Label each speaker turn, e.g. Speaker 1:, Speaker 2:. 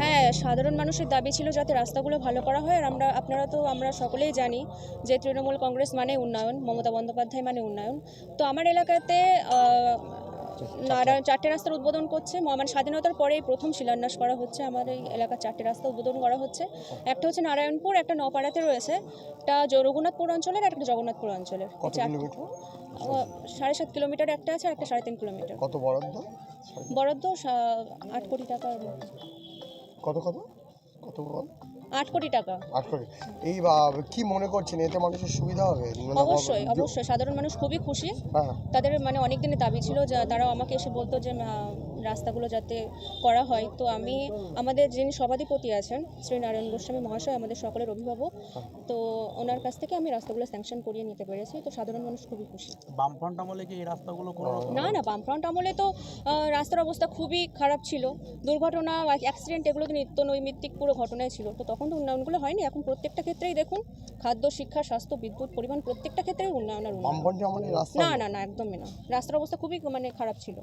Speaker 1: হ্যাঁ সাধারণ মানুষের দাবি ছিল যাতে রাস্তাগুলো ভালো করা হয় আর আমরা আপনারা তো আমরা সকলেই জানি যে তৃণমূল কংগ্রেস মানে উন্নয়ন মমতা বন্দ্যোপাধ্যায় মানে উন্নয়ন। তো আমার এলাকাতে নারায়ণ চারটে রাস্তার উদ্বোধন করছে মানে স্বাধীনতার পরেই প্রথম শিলান্যাস করা হচ্ছে আমার এই এলাকার চারটে রাস্তা উদ্বোধন করা হচ্ছে। একটা হচ্ছে নারায়ণপুর একটা নপাড়াতে রয়েছে একটা রঘুনাথপুর অঞ্চলের একটা জগন্নাথপুর অঞ্চলের। সাড়ে সাত কিলোমিটার একটা আছে আর একটা সাড়ে তিন কিলোমিটার।
Speaker 2: কত বরাদ্দ?
Speaker 1: বরাদ্দ আট কোটি টাকার।
Speaker 2: কত কত? কত বল?
Speaker 1: আট কোটি টাকা।
Speaker 2: আট কোটি। এই কি মনে করছেন? এতে মানুষের সুবিধা হবে?
Speaker 1: অবশ্যই অবশ্যই। সাধারণ মানুষ খুবই খুশি।
Speaker 2: হ্যাঁ।
Speaker 1: তাদের মানে অনেক দিনের দাবি ছিল যা তারাও আমাকে এসে বলতো যে রাস্তাগুলো যাতে করা হয়। তো আমি আমাদের যিনি সভাধিপতি আছেন শ্রী নারায়ণ গোস্বামী মহাশয় আমাদের সকলের অভিভাবক তো ওনার কাছ থেকে আমি রাস্তাগুলো স্যাংশন করিয়ে নিতে পেরেছি। তো সাধারণ মানুষ খুবই খুশি।
Speaker 3: বামফ্রন্ট আমলে কি এই রাস্তাগুলো
Speaker 1: না না বামফ্রন্ট আমলে তো রাস্তার অবস্থা খুবই খারাপ ছিল। দুর্ঘটনা অ্যাক্সিডেন্ট এগুলো তো নিত্য নৈমিত্তিক পুরো ঘটনাই ছিল। তো তখন তো উন্নয়নগুলো হয়নি। এখন প্রত্যেকটা ক্ষেত্রেই দেখুন খাদ্য শিক্ষা স্বাস্থ্য বিদ্যুৎ পরিবহন প্রত্যেকটা ক্ষেত্রে উন্নয়ন আর না না না একদমই না। রাস্তার অবস্থা খুবই মানে খারাপ ছিল।